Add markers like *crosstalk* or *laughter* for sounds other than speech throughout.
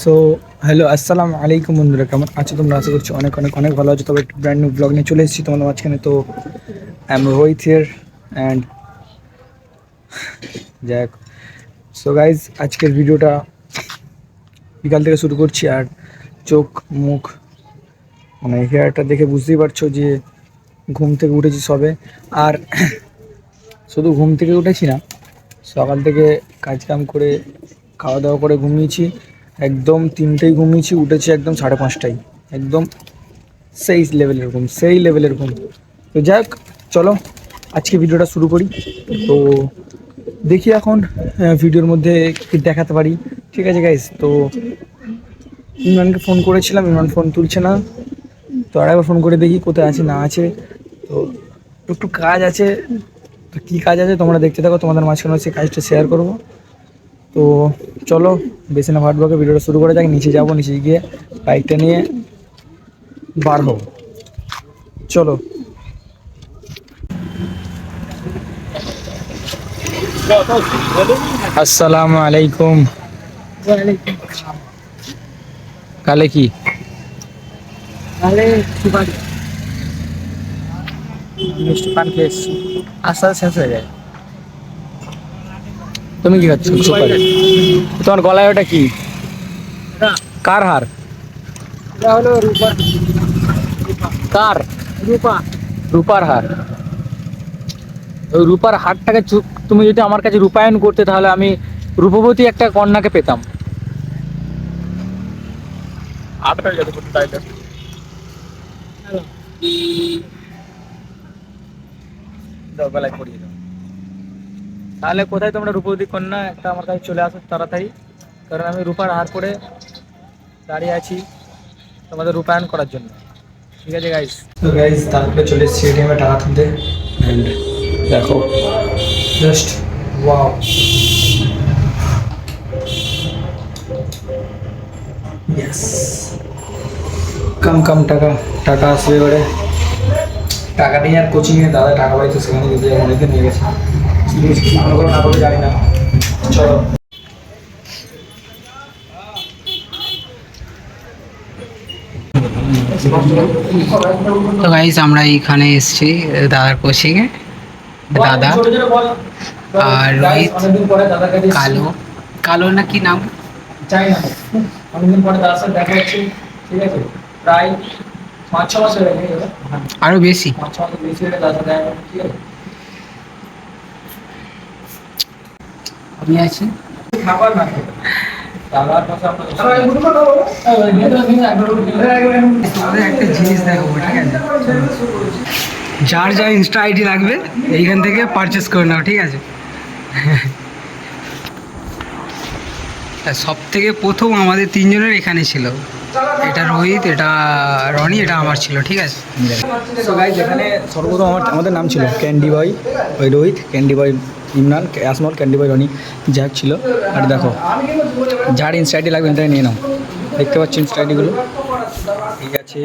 So hello আসসালামু আলাইকুম বন্ধুরা, কেমন আছো তোমরা? আশা করছি অনেক অনেক অনেক ভালো আছো। তবে একটু ব্র্যান্ড নিউ ব্লগ নিয়ে চলে এসেছি। তোমাদের মাঝখানে তো I am Rohit here and যাই সো গাইজ আজকের ভিডিওটা বিকাল থেকে শুরু করছি আর চোখ, মুখ মানে হেয়ারটা দেখে বুঝতেই পারছ যে ঘুম থেকে উঠেছি সবে। আর শুধু ঘুম থেকে উঠেছি না, সকাল থেকে কাজ কাম করে, খাওয়া দাওয়া করে ঘুমিয়েছি। একদম তিনটেই ঘুমিয়েছি, উঠেছি একদম সাড়ে পাঁচটায়। একদম সেই লেভেলের ঘুম, সেই লেভেলের ঘুম। তো যাক, চলো, আজকে ভিডিওটা শুরু করি। তো দেখি এখন ভিডিওর মধ্যে কি দেখাতে পারি। ঠিক আছে গাইস তো ইমরানকে ফোন করেছিলাম, ইমরান ফোন তুলছে না। তো আরেকবার ফোন করে দেখি কোথায় আছে, না আছে। তো একটু কাজ আছে। তো কী কাজ আছে তোমরা দেখতে থাকো, তোমাদের মাঝখানে সেই কাজটা শেয়ার করব। তো চলো বেশি না ভাটবাকে ভিডিওটা শুরু করে যাক নিচে যাব নিচে গিয়ে বাইকটা নিয়ে বার হব। চলো। আসসালামু আলাইকুম। কালে কি? তাহলে সুপারি মিষ্টি পান খেয়ে এসছি আস্তে আস্তে শেষ হয়ে যায়। তুমি কি খাচ্ছ? সুপারি। তোমার গলায় ওটা কি? কার হার? হলো রূপার। কার? রূপা। রূপার হার। রূপার হারটাকে তুমি যদি আমার কাছে রূপায়ণ করতে তাহলে আমি রূপবতী একটা কন্যাকে পেতাম। গলায় পরিয়ে দাও। তাহলে কোথায় তোমরা রূপবতী কন্যা? একটা আমার কাছে চলে আসো তাড়াতাড়ি। কারণ আমি রূপার হার পরে দাঁড়িয়ে আছি তোমাদের রূপায়ণ করার জন্য। ঠিক আছে গাইস তো গাইস তারপরে চলে এসেছি এটিএমে টাকা তুলতে। অ্যান্ড দেখো just wow yes come come, টাকা টাকা আসবে এবারে। টাকা নিয়ে আর কোচিংয়ে দাদা টাকা পাইতো সেখানে দিতে যাব, অনেকদিন নিয়ে গেছে। ভালো করে না করে জানি না চলো তো গাইস আমরা এইখানে এসেছি দাদার কোচিংয়ে দাদা আর রোহিত। কালো। কালো না কি নাম? চাই না অনেকদিন পরে দাদার সাথে দেখা হচ্ছে ঠিক আছে? প্রায় পাঁচ ছ গেছে। আরও বেশি? পাঁচ ছ মাস বেশি দাদার সাথে দেখা ঠিক আছে? আমি আছি খাবার না একটা জিনিস দেখাবো ঠিক আছে? যার যা ইনস্টা আইডি লাগবে এইখান থেকে পারচেস করে নাও ঠিক আছে? সব থেকে প্রথম আমাদের তিনজনের এখানে ছিল। এটা রোহিত, এটা রনি, এটা আমার ছিল, ঠিক আছে? সর্বপ্রথম আমার আমাদের নাম ছিল ক্যান্ডি বয় ওই Rohit candy boy Imran Asmal candy boy Rony যাক ছিল। আর দেখো, যার ইনস্টাইটি লাগবে থেকে নিয়ে নাও। দেখতে পাচ্ছি ইনস্টাইটিগুলো এই আছে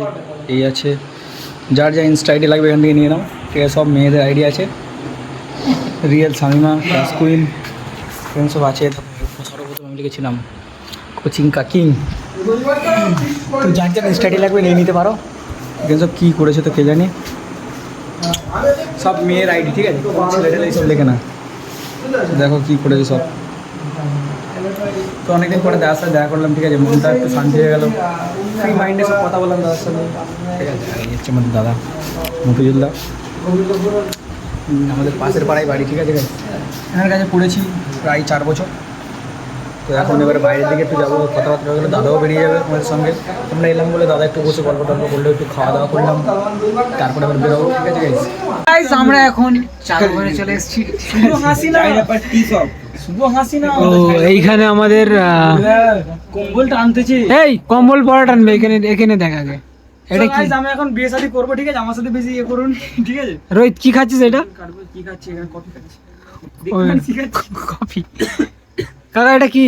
এই আছে। যার যা ইনস্টাইটি লাগবে এখান থেকে নিয়ে নাও। ঠিক আছে, সব মেয়েদের আইডি আছে। রিয়েল সামিমা ক্লাস কুইন এখানে সব আছে। সর্বপ্রথম আমি লিখেছিলাম কোচিং কা কিং তো যার যার স্টাডি লাগবে নিয়ে নিতে পারো। এখানে সব কী করেছে তো কে জানি? সব মেয়ের আইডি ঠিক আছে? ছেলে টেলে এইসব লেখে না। দেখো কী করেছে সব। তো অনেকদিন পরে দাদার সাথে দেখা করলাম, ঠিক আছে? মনটা একটু শান্তি হয়ে গেল। ফ্রি মাইন্ডে সব কথা বললাম দাদার সাথে। ঠিক আছে হচ্ছে আমাদের দাদা মফিজুল্লাহ আমাদের পাশের পাড়ায় বাড়ি, ঠিক আছে? এনার কাছে পড়েছি প্রায় চার বছর। তো এখন এবার বাইরের দিকে একটু যাব কথাবার্তা হয়ে গেলো দাদাও বেরিয়ে যাবে আমাদের সঙ্গে। আমরা এলাম বলে দাদা একটু বসে গল্প টল্প করল একটু খাওয়া দাওয়া করলাম। তারপরে আবার বেরোবো ঠিক আছে গাইস আমরা এখন চালু করে চলে এসেছি হাসি না শুধু হাসি না ও এইখানে আমাদের কম্বলটা আনতেছি। এই কম্বল পরা টানবে এখানে এখানে দেখাবে এটা কি? আমি এখন বিয়ে শাদী করব ঠিক আছে? আমার সাথে বেশি ইয়ে করুন ঠিক আছে? রোহিত কি খাচ্ছিস এটা? কি খাচ্ছি? এখানে কফি খাচ্ছি। কফি। কাকা এটা কি?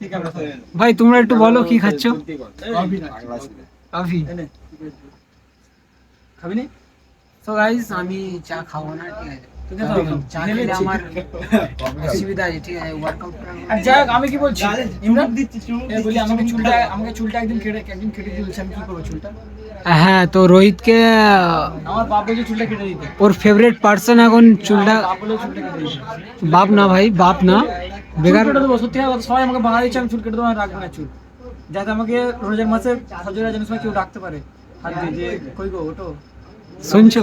ঠিক আছে ভাই তোমরা একটু বলো কি খাচ্ছ? কফি। কফি। খাবি নি। তো গাইস আমি চা খাব না ঠিক আছে। তোকে তো চা খেলে আমার অসুবিধা আছে ঠিক আছে ওয়ার্কআউট আর যাই হোক আমি কি বলছি ইমরান এ বলি আমাকে চুলটা আমাকে চুলটা একদিন কেটে একদিন কেটে দিয়েছে আমি কি করব চুলটা হ্যাঁ তো রোহিতকে আমার বাপ বলছে চুলটা কেটে দিতে ওর ফেভারিট পার্সন এখন চুলটা বাপ বলে চুলটা কেটে দিতে বাপ না ভাই বাপ না বেকার চুল কেটে দেবো সত্যি কথা সবাই আমাকে বাধা দিচ্ছে আমি চুল কেটে দেবো আমি রাখব না চুল যাতে আমাকে রোজার মাসে ফজরের আজানের সময় কেউ ডাকতে পারে হাত দিয়ে যে কই গো ওটো শুনছো?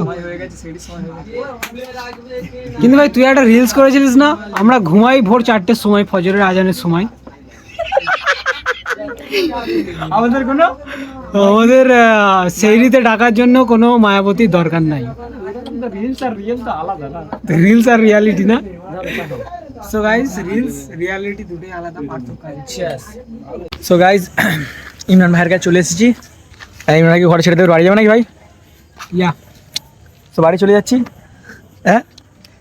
কিন্তু ভাই তুই একটা রিলস করেছিলিস না? আমরা ঘুমাই ভোর চারটের সময় ফজরের আজানের সময়। আমাদের কোনো? আমাদের সেইরিতে ডাকার জন্য কোনো মায়াবতীর দরকার নাই। রিলস আর রিয়ালিটি না। সো গাইস রিলস রিয়ালিটি দুটোই আলাদা পার্থক্য সো গাইজ ইমরান ভাইয়ের কাছে চলে এসেছি। ইমরান ভাইকে ঘরে ছেড়ে দেবে বাড়ি যাবে নাকি ভাই? ইয়া। তো বাড়ি চলে যাচ্ছি। হ্যাঁ?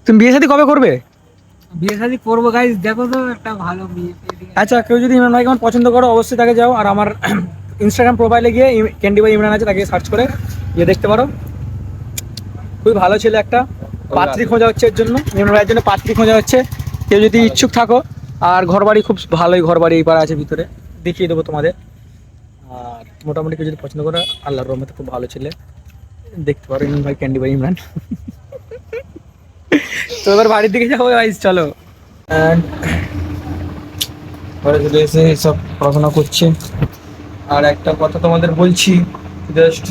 তুমি বিয়ে সাথে কবে করবে? বিয়ে শাদি করব গাইস দেখো তো একটা ভালো বিয়ে আচ্ছা কেউ যদি ইমরান ভাইকে আমার পছন্দ করো অবশ্যই তাকে যাও। আর আমার *clears throat* ইনস্টাগ্রাম প্রোফাইলে গিয়ে ক্যান্ডি ভাই ইমরান আছে তাকে সার্চ করে গিয়ে দেখতে পারো। খুবই ভালো ছেলে একটা। পাত্রী খোঁজা হচ্ছে এর জন্য। ইমরান ভাইয়ের জন্য পাত্রী খোঁজা হচ্ছে। কেউ যদি ইচ্ছুক থাকো। আর ঘর বাড়ি খুব ভালোই ঘর বাড়ি এই পাড়া আছে ভিতরে। দেখিয়ে দেবো তোমাদের। আর মোটামুটি কেউ যদি পছন্দ করো আল্লাহর রহমতে খুব ভালো ছেলে। দেখতে পারো ইমরান ভাই ক্যান্ডি ভাই ইমরান তো এবার বাড়ির দিকে যাব ভাই চলো। ঘরে চলে এসে সব পড়াশোনা করছে। আর একটা কথা তোমাদের বলছি জাস্ট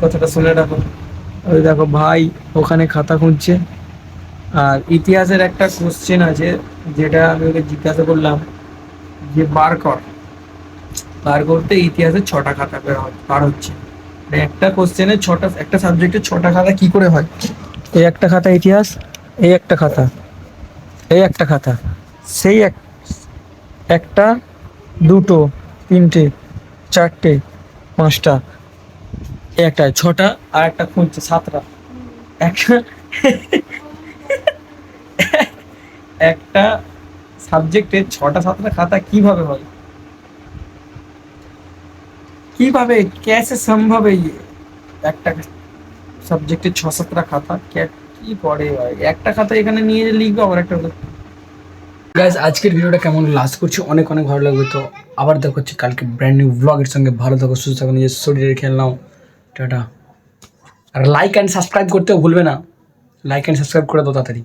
কথাটা শুনে রাখো। ওই দেখো ভাই, ওখানে খাতা খুঁজছে। আর ইতিহাসের একটা কোশ্চেন আছে, যেটা আমি ওকে জিজ্ঞাসা করলাম, যে বার কর। বার করতে ইতিহাসের ছটা খাতা বের হচ্ছে। একটা কোশ্চেনের ছটা, একটা সাবজেক্টে ছটা খাতা কি করে হয়? এই একটা খাতা ইতিহাস, এই একটা খাতা, এই একটা খাতা, সেই এক, একটা, দুটো, তিনটে, চারটে, পাঁচটা, একটা, ছটা আর একটা খুঁজছে, সাতটা। একটা একটা সাবজেক্টে ছটা, সাতটা খাতা কীভাবে হয়? কীভাবে ক্যাসে সম্ভব এই একটা সাবজেক্টে ছ সাতটা খাতা কে- করে ভাই? একটা খাতা এখানে নিয়ে লিখবে, আবার একটা গাইজ আজকের ভিডিওটা কেমন লাস্ট করছি? অনেক অনেক ভালো লাগবে তো। আবার দেখা হচ্ছে কালকে ব্র্যান্ড নিউ ব্লগের সঙ্গে। ভালো থাকো, সুস্থ থাকো, নিজের শরীরে খেয়াল নাও। টাটা। আর লাইক অ্যান্ড সাবস্ক্রাইব করতেও ভুলবে না। লাইক অ্যান্ড সাবস্ক্রাইব করে দাও তাড়াতাড়ি।